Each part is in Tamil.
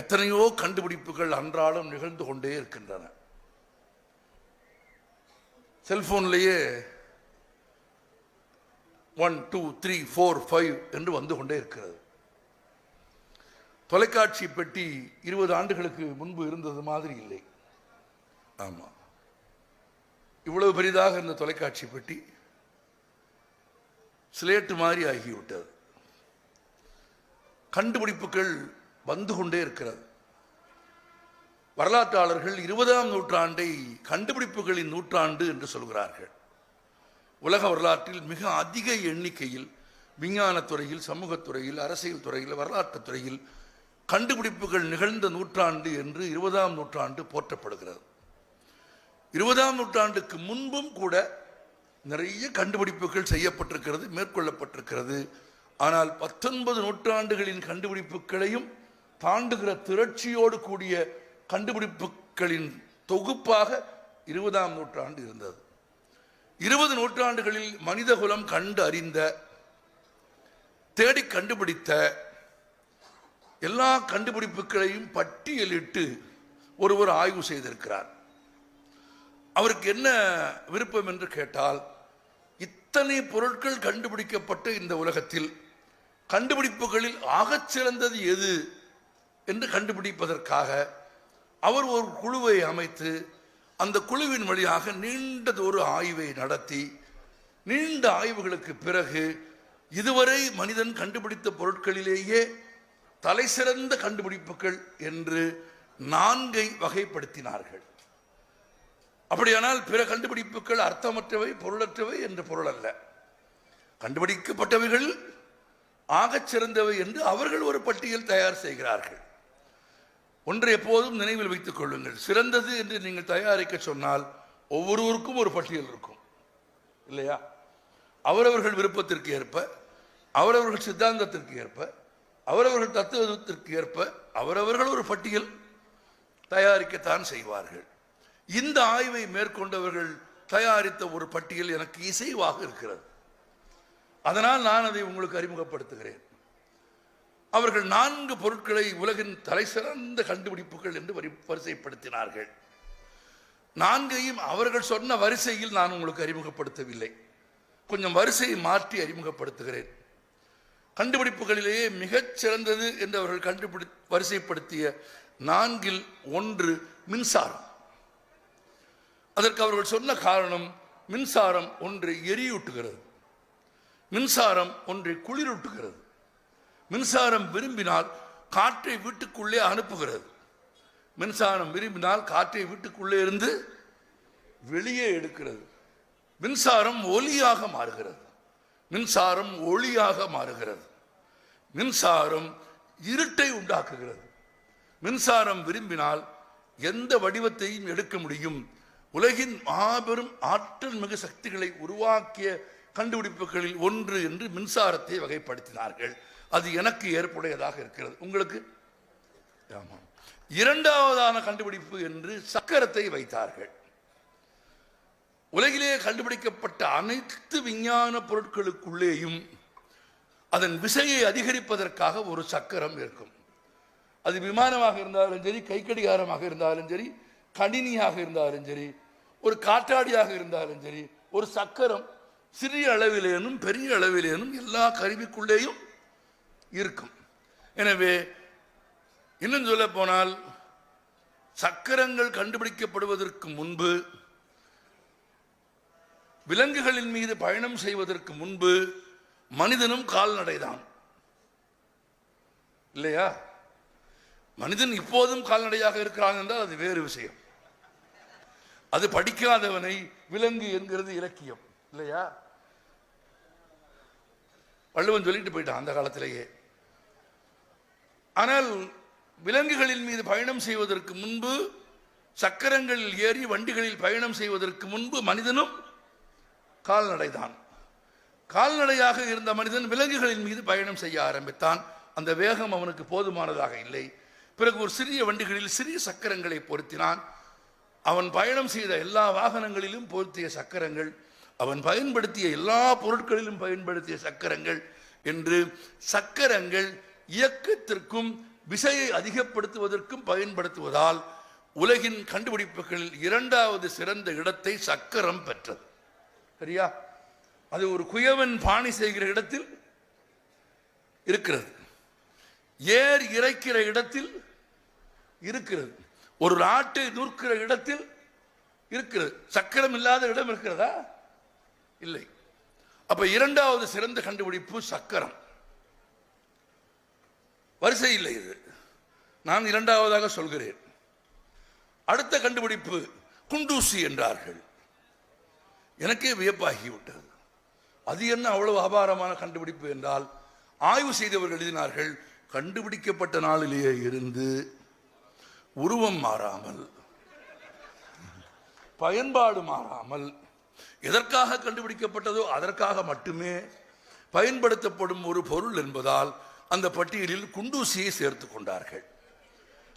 எத்தனையோ கண்டுபிடிப்புகள் அன்றாடம் நிகழ்ந்து கொண்டே இருக்கின்றன. செல்போன்லேயே one two three four five என்று வந்து கொண்டே இருக்கிறது. தொலைக்காட்சி பெட்டி இருபது ஆண்டுகளுக்கு முன்பு இருந்தது மாதிரி இல்லை. ஆமாம் இவ்வளவு பெரிதாக இருந்த தொலைக்காட்சி பெட்டி ஸ்லேட்டு மாதிரி ஆகிவிட்டது. கண்டுபிடிப்புகள் வந்து கொண்டே இருக்கிறது. வரலாற்றாளர்கள் இருபதாம் நூற்றாண்டை கண்டுபிடிப்புகளின் நூற்றாண்டு என்று சொல்கிறார்கள். உலக வரலாற்றில் மிக அதிக எண்ணிக்கையில் விஞ்ஞானத்துறையில் சமூகத்துறையில் அரசியல் துறையில் வரலாற்று துறையில் கண்டுபிடிப்புகள் நிகழ்ந்த நூற்றாண்டு என்று இருபதாம் நூற்றாண்டு போற்றப்படுகிறது. இருபதாம் நூற்றாண்டுக்கு முன்பும் கூட நிறைய கண்டுபிடிப்புகள் செய்யப்பட்டிருக்கிறது மேற்கொள்ளப்பட்டிருக்கிறது. ஆனால் பத்தொன்பது நூற்றாண்டுகளின் கண்டுபிடிப்புகளையும் தாண்டுகிற திரட்சியோடு கூடிய கண்டுபிடிப்புகளின் தொகுப்பாக இருபதாம் நூற்றாண்டு இருந்தது. இருபது நூற்றாண்டுகளில் மனிதகுலம் கண்டு அறிந்த தேடி கண்டுபிடித்த எல்லா கண்டுபிடிப்புகளையும் பட்டியலிட்டு ஒருவர் ஆய்வு செய்திருக்கிறார். அவருக்கு என்ன விருப்பம் என்று கேட்டால் இத்தனை பொருட்கள் கண்டுபிடிக்கப்பட்ட இந்த உலகத்தில் கண்டுபிடிப்புகளில் ஆகச் சிறந்தது எது? என்று கண்டுபிடிப்பதற்காக அவர் ஒரு குழுவை அமைத்து அந்த குழுவின் வழியாக நீண்டதொரு ஆய்வை நடத்தி நீண்ட ஆய்வுகளுக்கு பிறகு இதுவரை மனிதன் கண்டுபிடித்த பொருட்களிலேயே தலைசிறந்த கண்டுபிடிப்புகள் என்று நான்கை வகைப்படுத்தினார்கள். அப்படியானால் பிற கண்டுபிடிப்புகள் அர்த்தமற்றவை பொருளற்றவை என்று பொருள் அல்ல. கண்டுபிடிக்கப்பட்டவைகள் ஆகச் சிறந்தவை என்று அவர்கள் ஒரு பட்டியல் தயார் செய்கிறார்கள். ஒன்று எப்போதும் நினைவில் வைத்துக் கொள்ளுங்கள். சிறந்தது என்று நீங்கள் தயாரிக்க சொன்னால் ஒவ்வொருவருக்கும் ஒரு பட்டியல் இருக்கும். இல்லையா? அவரவர்கள் விருப்பத்திற்கு ஏற்ப அவரவர்கள் சித்தாந்தத்திற்கு ஏற்ப அவரவர்கள் தத்துவத்திற்கு ஏற்ப அவரவர்கள் ஒரு பட்டியல் தயாரிக்கத்தான் செய்வார்கள். இந்த ஆய்வை மேற்கொண்டவர்கள் தயாரித்த ஒரு பட்டியல் எனக்கு இசைவாக இருக்கிறது. அதனால் நான் அதை உங்களுக்கு அறிமுகப்படுத்துகிறேன். அவர்கள் நான்கு பொருட்களை உலகின் தலைசிறந்த கண்டுபிடிப்புகள் என்று வரி வரிசைப்படுத்தினார்கள். நான்கையும் அவர்கள் சொன்ன வரிசையில் நான் உங்களுக்கு அறிமுகப்படுத்தவில்லை. கொஞ்சம் வரிசையை மாற்றி அறிமுகப்படுத்துகிறேன். கண்டுபிடிப்புகளிலேயே மிகச் சிறந்தது என்று அவர்கள் கண்டுபிடி வரிசைப்படுத்திய நான்கில் ஒன்று மின்சாரம். அதற்கு அவர்கள் சொன்ன காரணம் மின்சாரம் ஒன்றை எரியூட்டுகிறது. மின்சாரம் ஒன்றை குளிரூட்டுகிறது. மின்சாரம் விரும்பினால் காற்றை வீட்டுக்குள்ளே அனுப்புகிறது. மின்சாரம் விரும்பினால் காற்றை வீட்டுக்குள்ளே இருந்து வெளியே எடுக்கிறது. மின்சாரம் ஒலியாக மாறுகிறது. மின்சாரம் ஒளியாக மாறுகிறது. மின்சாரம் இருட்டை உண்டாக்குகிறது. மின்சாரம் விரும்பினால் எந்த வடிவத்தையும் எடுக்க முடியும். உலகின் மாபெரும் ஆற்றல் மிகு சக்திகளை உருவாக்கிய கண்டுபிடிப்புகளில் ஒன்று என்று மின்சாரத்தை வகைப்படுத்தினார்கள். அது எனக்கு ஏற்புடையதாக இருக்கிறது. உங்களுக்கு? ஆமாம். இரண்டாவதான கண்டுபிடிப்பு என்று சக்கரத்தை வைத்தார்கள். உலகிலே கண்டுபிடிக்கப்பட்ட அனைத்து விஞ்ஞான பொருட்களுக்குள்ளேயும் அதன் விசையை அதிகரிப்பதற்காக ஒரு சக்கரம் இருக்கும். அது விமானமாக இருந்தாலும் சரி கைக்கடிகாரமாக இருந்தாலும் சரி கணினியாக இருந்தாலும் சரி ஒரு காற்றாடியாக இருந்தாலும் சரி ஒரு சக்கரம் சிறிய அளவிலேனும் பெரிய அளவிலேனும் எல்லா கருவிக்குள்ளேயும் இருக்கும். எனவே இன்னும் சொல்ல போனால் சக்கரங்கள் கண்டுபிடிக்கப்படுவதற்கு முன்பு விலங்குகளின் மீது பயணம் செய்வதற்கு முன்பு மனிதனும் கால்நடைதான். இல்லையா? மனிதன் இப்போதும் கால்நடையாக இருக்கிறான் என்றால் அது வேறு விஷயம். அது படிக்காதவனை விலங்கு என்கிறது இலக்கியம். இல்லையா? வள்ளுவன் சொல்லிட்டு போயிட்டான் அந்த காலத்திலேயே. ஆனால் விலங்குகளின் மீது பயணம் செய்வதற்கு முன்பு சக்கரங்களில் ஏறி வண்டிகளில் பயணம் செய்வதற்கு முன்பு மனிதனும் கால்நடைதான். கால்நடையாக இருந்த மனிதன் விலங்குகளின் மீது பயணம் செய்ய ஆரம்பித்தான். அந்த வேகம் அவனுக்கு போதுமானதாக இல்லை. பிறகு ஒரு சிறிய வண்டிகளில் சிறிய சக்கரங்களை பொருத்தினான். அவன் பயணம் செய்த எல்லா வாகனங்களிலும் பொருத்திய சக்கரங்கள் அவன் பயன்படுத்திய எல்லா பொருட்களிலும் பயன்படுத்திய சக்கரங்கள் என்று சக்கரங்கள் இயக்கத்திற்கும் விசையை அதிகப்படுத்துவதற்கும் பயன்படுத்துவதால் உலகின் கண்டுபிடிப்புகளில் இரண்டாவது சிறந்த இடத்தை சக்கரம் பெற்றது. சரியா? அது ஒரு குயவன் பாணி செய்கிற இடத்தில் இருக்கிறது. ஏர் இறைக்கிற இடத்தில் இருக்கிறது. ஒரு நாட்டை நூற்கிற இடத்தில் இருக்கிறது. சக்கரம் இல்லாத இடம் இருக்கிறதா? இல்லை. அப்ப இரண்டாவது சிறந்த கண்டுபிடிப்பு சக்கரம். வரிசை இல்லை இது. நான் இரண்டாவதாக சொல்கிறேன். அடுத்த கண்டுபிடிப்பு குண்டூசி என்றார்கள். எனக்கே வியப்பாகிவிட்டது. அது என்ன அவ்வளவு அபாரமான கண்டுபிடிப்பு என்றால் ஆய்வு செய்தவர்கள் எழுதினார்கள் கண்டுபிடிக்கப்பட்ட நாளிலேயே இருந்து உருவம் மாறாமல் பயன்பாடு மாறாமல் எதற்காக கண்டுபிடிக்கப்பட்டதோ அதற்காக மட்டுமே பயன்படுத்தப்படும் ஒரு பொருள் என்பதால் அந்த பட்டியலில் குண்டூசியை சேர்த்து கொண்டார்கள்.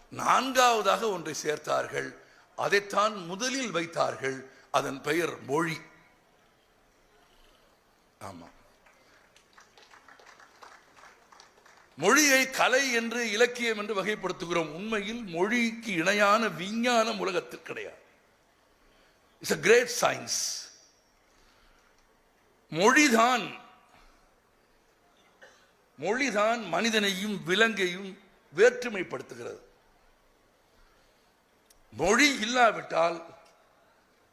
நான்காவதாக ஒன்றை சேர்த்தார்கள். அதைத்தான் முதலில் வைத்தார்கள். அதன் பெயர் மொழி. ஆமா. மொழியை கலை என்று இலக்கியம் என்று வகைப்படுத்துகிறோம். உண்மையில் மொழிக்கு இணையான விஞ்ஞானம் உலகத்தில் கிடையாது. இட்ஸ் கிரேட் சயின்ஸ் மொழிதான் மொழிதான் மனிதனையும் விலங்கையும் வேற்றுமைப்படுத்துகிறது. மொழி இல்லாவிட்டால்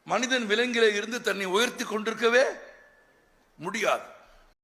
மனிதன் விலங்கிலே இருந்து தன்னை உயர்த்தி கொண்டிருக்கவே முடியாது.